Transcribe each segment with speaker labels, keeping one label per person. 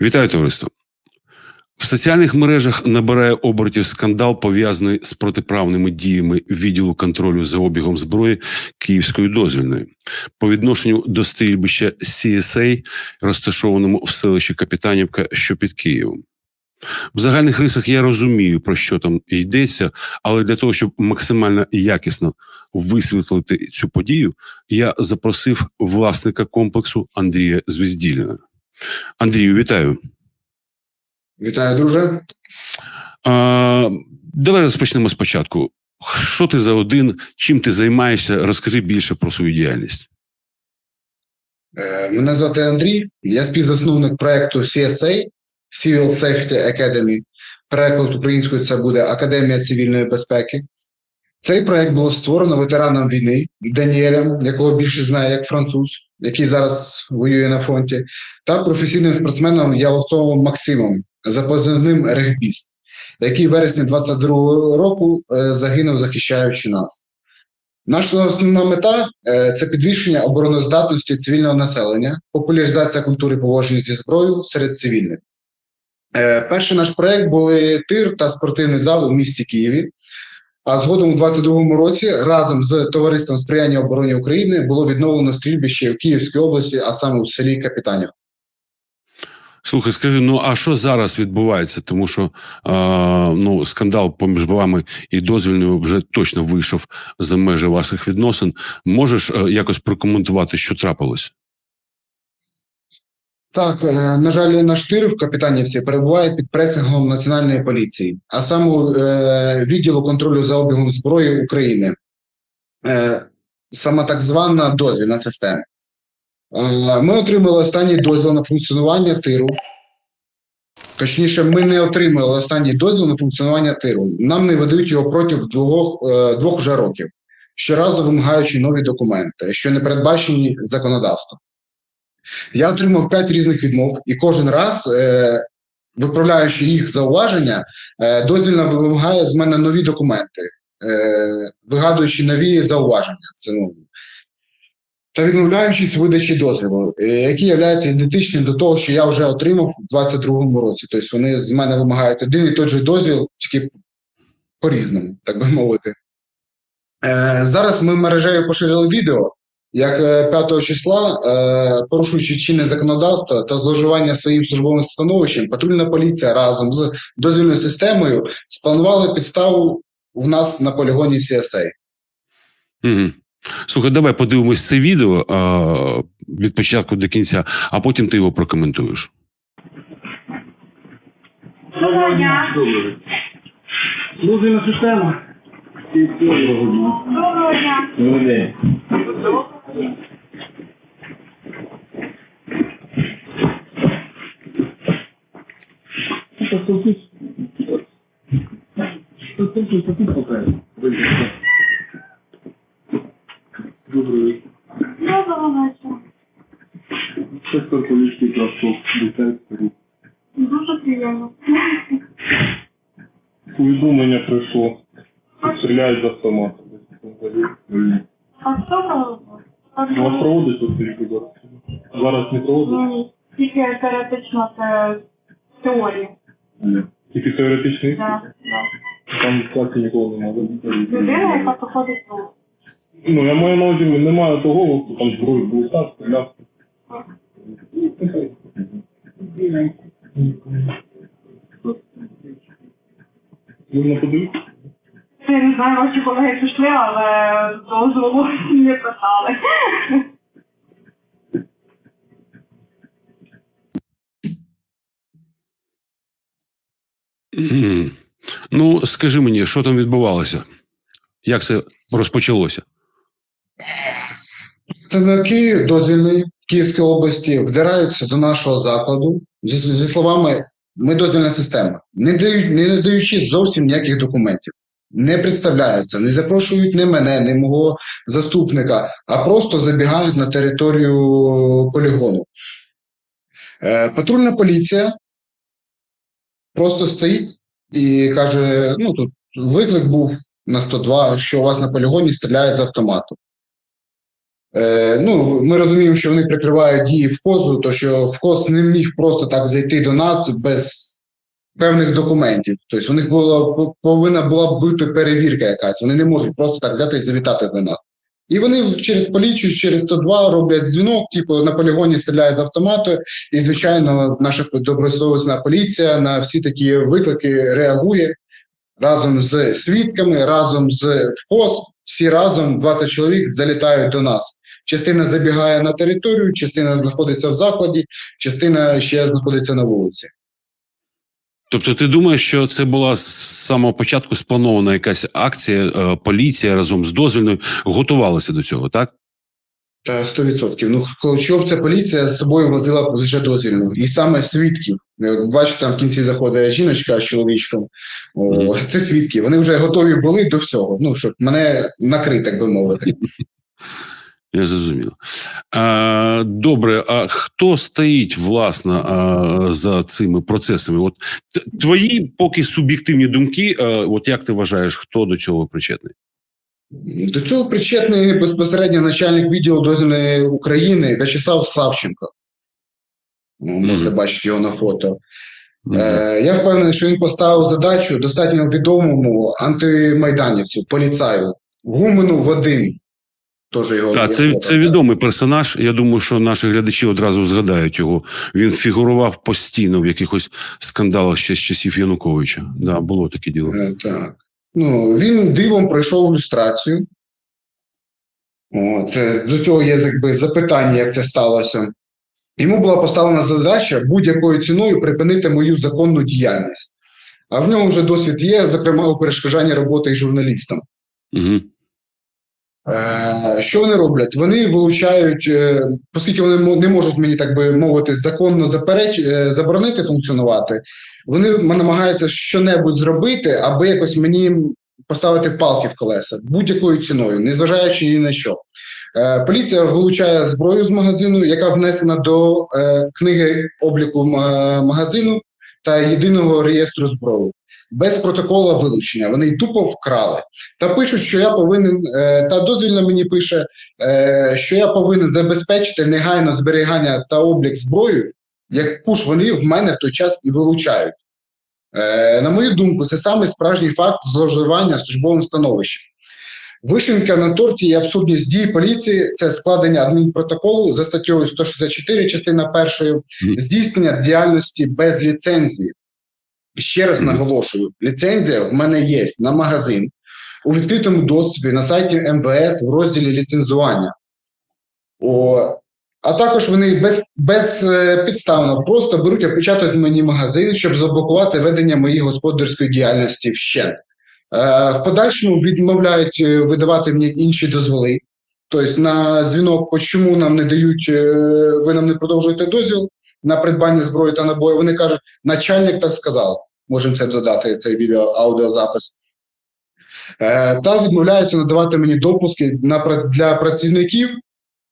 Speaker 1: Вітаю товариство. В соціальних мережах набирає обертів скандал, пов'язаний з протиправними діями відділу контролю за обігом зброї Київської дозвільної по відношенню до стрільбища CSA, розташованому в селищі Капітанівка, що під Києвом. В загальних рисах я розумію, про що там йдеться, але для того, щоб максимально якісно висвітлити цю подію, я запросив власника комплексу Андрія Звізділіна. Андрію, вітаю.
Speaker 2: Вітаю, друже.
Speaker 1: А, давай розпочнемо спочатку. Що ти за один, чим ти займаєшся? Розкажи більше про свою діяльність.
Speaker 2: Е, Мене звати Андрій, я співзасновник проекту CSA Civil Safety Academy. Переклад українською це буде Академія цивільної безпеки. Цей проект було створено ветераном війни Даніелем, якого більше знає як француз, який зараз воює на фронті, та професійним спортсменом Яловцовим Максимом за позивним регбіст, який в вересні 22-го року е, загинув, захищаючи нас. Наша основна мета е, це підвищення обороноздатності цивільного населення, популяризація культури поводження зі зброєю серед цивільних. Е, Перший наш проект були тир та спортивний зал у місті Києві. А згодом у 22-му році разом з товариством сприяння обороні України було відновлено стрільбище в Київській області, а саме у селі Капітанів.
Speaker 1: Слухай, скажи, ну а що зараз відбувається? Тому що а, ну, скандал поміж вами і дозвільною вже точно вийшов за межі ваших відносин. Можеш е, якось прокоментувати, що трапилось?
Speaker 2: Так, е, на жаль, наш тир в Капітанівці перебуває під пресингом Національної поліції, а саме е, відділу контролю за обігом зброї України, е, саме так звана дозвільна система. Ми отримали останній дозвіл на функціонування тиру. Точніше, ми не отримали останній дозвіл на функціонування тиру. Нам не видають його протягом двох, двох вже років, щоразу вимагаючи нові документи, що не передбачені законодавством. Я отримав п'ять різних відмов, і кожен раз, е, виправляючи їх зауваження, е, дозвільна вимагає з мене нові документи, е, вигадуючи нові зауваження. Це ну, та відмовляючись видачі дозволу, е, який є ідентичним до того, що я вже отримав у 22-му році. Тобто вони з мене вимагають один і той же дозвіл, тільки по-різному, так би мовити. Е, зараз ми мережею поширили відео, як е, 5 числа, е, порушуючи чинне законодавство та зловживання своїм службовим становищем, патрульна поліція разом з дозвільною системою спланували підставу в нас на полігоні CSA.
Speaker 1: Угу. Слухай, давай подивимось це відео а, від початку до кінця, а потім ти його прокоментуєш.
Speaker 3: Доброго дня.
Speaker 4: Дозвільна система. Доброго дня.
Speaker 3: Доброго дня. Доброго вечора.
Speaker 4: Сектор поліції Кравцов, дитячий.
Speaker 3: Дуже приємно.
Speaker 4: Повідомлення прийшло. Стріляють з автомата.
Speaker 3: А що?
Speaker 4: У вас проводить тут ласка? Зараз не проводить?
Speaker 3: Ні, тільки теоретично це теорія.
Speaker 4: Тільки теоретичний
Speaker 3: да.
Speaker 4: Там в класі ніколи немає.
Speaker 3: Людина, яка проходить тут.
Speaker 4: Ну, я маю на увазі, немає того, що там зброю був так, стріляв. Можна подивитися?
Speaker 3: Я не знаю, ваші колеги пішли, але дозволу не питали.
Speaker 1: Ну, скажи мені, що там відбувалося? Як це розпочалося?
Speaker 2: Представники дозвільної Київської області вдираються до нашого закладу зі, зі словами ми дозвільна система, не дають, не надаючи зовсім ніяких документів, не представляються, не запрошують ні мене, ні мого заступника, а просто забігають на територію полігону. Е, патрульна поліція просто стоїть і каже: ну тут виклик був на 102, що у вас на полігоні стріляють з автомату. Е, ну, ми розуміємо, що вони прикривають дії ВКОЗу, то що ВКОЗ не міг просто так зайти до нас без певних документів. Тобто у них було, повинна була бути перевірка якась. Вони не можуть просто так взяти і завітати до нас. І вони через поліцію, через 102 роблять дзвінок, типу на полігоні стріляють з автомату. І, звичайно, наша добросовісна поліція на всі такі виклики реагує разом з свідками, разом з ФКОС. Всі разом 20 чоловік залітають до нас. Частина забігає на територію, частина знаходиться в закладі, частина ще знаходиться на вулиці.
Speaker 1: Тобто, ти думаєш, що це була з самого початку спланована якась акція, е, поліція разом з дозвільною готувалася до цього, так?
Speaker 2: Та 100%. Ну, коли- що б ця поліція з собою возила вже дозвільну, і саме свідків. Е, Бачите, там в кінці заходить жіночка з чоловічком. О. Це свідки. Вони вже готові були до всього. Ну, щоб мене накрити, так би мовити.
Speaker 1: Я зрозумів. Добре, а хто стоїть власне за цими процесами? От твої поки суб'єктивні думки, от як ти вважаєш, хто до цього причетний?
Speaker 2: До цього причетний безпосередньо начальник відділу дозвільної України В'ячеслав Савченко. Ну, Можете бачити його на фото. Е, я впевнений, що він поставив задачу достатньо відомому антимайданівцю, поліцаю, Гумену Вадиму. Теж його
Speaker 1: Так, це, це відомий персонаж. Я думаю, що наші глядачі одразу згадають його. Він фігурував постійно в якихось скандалах ще з часів Януковича. Да, було таке діло.
Speaker 2: Е, Так. Ну, він дивом пройшов люстрацію. О, це, до цього є якби, запитання, як це сталося. Йому була поставлена задача будь-якою ціною припинити мою законну діяльність. А в нього вже досвід є, зокрема, у перешкоджанні роботи із журналістом.
Speaker 1: Угу.
Speaker 2: Е, Що вони роблять? Вони вилучають, е, оскільки вони не можуть мені так би мовити, законно запереч, е, заборонити функціонувати, вони намагаються щонебудь зробити, аби якось мені поставити палки в колеса будь-якою ціною, незважаючи ні на що. Поліція вилучає зброю з магазину, яка внесена до книги обліку магазину та єдиного реєстру зброї. Без протоколу вилучення. Вони тупо вкрали та пишуть, що я повинен, е, та дозвільно мені пише, е, що я повинен забезпечити негайно зберігання та облік зброї, яку ж вони в мене в той час і вилучають. Е, На мою думку, це саме справжній факт зловживання службовим становищем. Вишенка на торті і абсурдність дій поліції це складення адмінпротоколу за статтею 164, частина першої, здійснення діяльності без ліцензії. Ще раз наголошую: ліцензія в мене є на магазин у відкритому доступі на сайті МВС в розділі ліцензування. О, а також вони без, без е, просто беруть, опечатують мені магазин, щоб заблокувати ведення моєї господарської діяльності вщент. Е, в подальшому відмовляють е, видавати мені інші дозволи. Тобто на дзвінок, чому нам не дають, ви нам не продовжуєте дозвіл на придбання зброї та набою. Вони кажуть, начальник так сказав. Можемо це додати, цей відео, аудіозапис. Е, та відмовляються надавати мені допуски на, для працівників,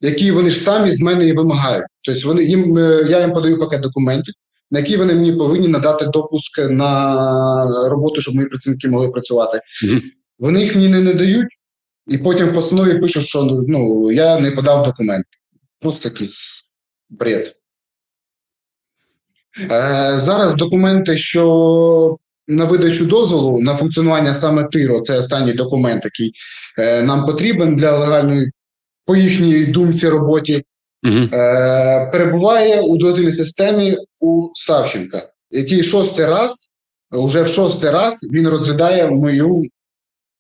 Speaker 2: які вони ж самі з мене і вимагають. Тобто вони їм, е, я їм подаю пакет документів, на які вони мені повинні надати допуск на роботу, щоб мої працівники могли працювати.
Speaker 1: Мгм.
Speaker 2: Вони їх мені не надають, і потім в постанові пишуть, що ну, я не подав документ. Просто якийсь бред. Е, зараз документи, що на видачу дозволу на функціонування саме ТИРО, це останній документ, який е, нам потрібен для легальної, по їхній думці роботі,
Speaker 1: Угу.
Speaker 2: перебуває у дозвільній системі у Савченка, який шостий раз, уже в шостий раз він розглядає мою,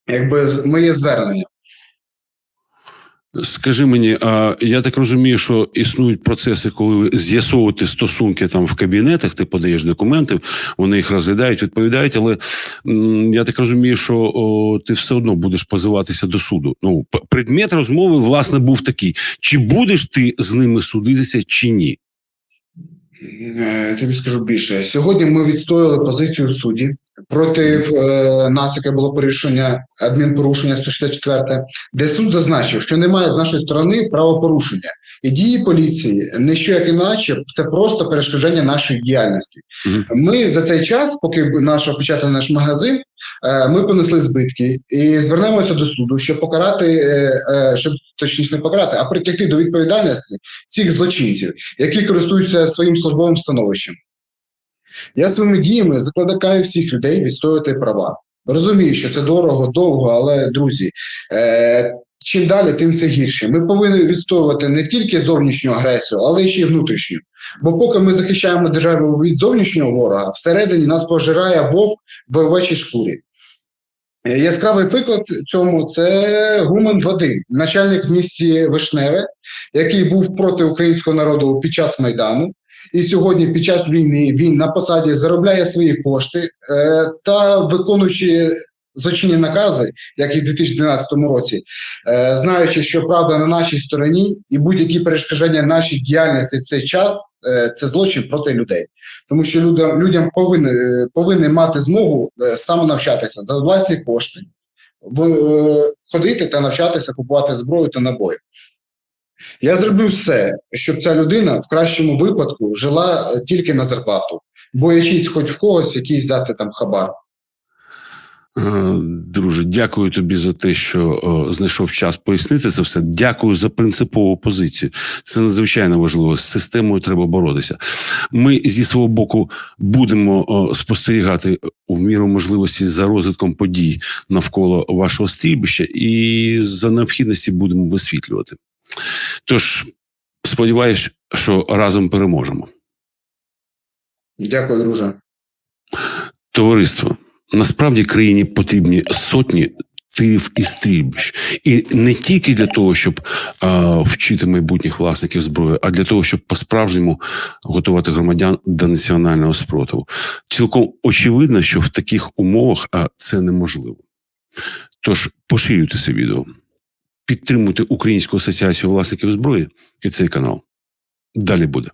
Speaker 2: якби, моє звернення.
Speaker 1: Скажи мені, а я так розумію, що існують процеси, коли ви з'ясовуєте стосунки там в кабінетах, ти подаєш документи, вони їх розглядають, відповідають, але я так розумію, що о, ти все одно будеш позиватися до суду. Ну, предмет розмови, власне, був такий: чи будеш ти з ними судитися, чи ні?
Speaker 2: Е, Тобі скажу більше. Сьогодні ми відстояли позицію судді, проти е, нас, яке було порушення адмінпорушення 164, де суд зазначив, що немає з нашої сторони правопорушення, і дії поліції не що як іначе, це просто перешкоджання нашої діяльності. Ми за цей час, поки наш опечатаний наш магазин, е, ми понесли збитки і звернемося до суду, щоб покарати, е, е, щоб точніше не покарати, а притягти до відповідальності цих злочинців, які користуються своїм службовим становищем. Я своїми діями закликаю всіх людей відстоювати права. Розумію, що це дорого, довго, але друзі, е, чим далі, тим все гірше. Ми повинні відстоювати не тільки зовнішню агресію, але ще й внутрішню. Бо поки ми захищаємо державу від зовнішнього ворога, всередині нас пожирає вовк в овечій шкурі. Е, Яскравий приклад цьому це Гумен Вадим, начальник в місті Вишневе, який був проти українського народу під час майдану. І сьогодні, під час війни, він на посаді заробляє свої кошти е, та виконуючи злочинні накази, як і в 2012 році, е, знаючи, що правда на нашій стороні, і будь-які перешкоджання нашій діяльності в цей час е, це злочин проти людей, тому що людям, людям повинні, е, повинні мати змогу е, самонавчатися за власні кошти, в, е, ходити та навчатися, купувати зброю та набої. Я зроблю все, щоб ця людина в кращому випадку жила е, тільки на зарплату, боячись хоч в когось якийсь взяти там хабар.
Speaker 1: Е, Друже, дякую тобі за те, що знайшов час пояснити це все. Дякую за принципову позицію. Це надзвичайно важливо. З системою треба боротися. Ми зі свого боку будемо спостерігати у міру можливості за розвитком подій навколо вашого стрільбища, і за необхідності будемо висвітлювати. Тож сподіваюся, що разом переможемо.
Speaker 2: Дякую, друже.
Speaker 1: Товариство, насправді країні потрібні сотні тирів і стрільбищ. І не тільки для того, щоб а, вчити майбутніх власників зброї, а для того, щоб по-справжньому готувати громадян до національного спротиву. Цілком очевидно, що в таких умовах а, це неможливо. Тож поширюйте це відео, підтримуйте Українську асоціацію власників зброї і цей канал. Далі буде.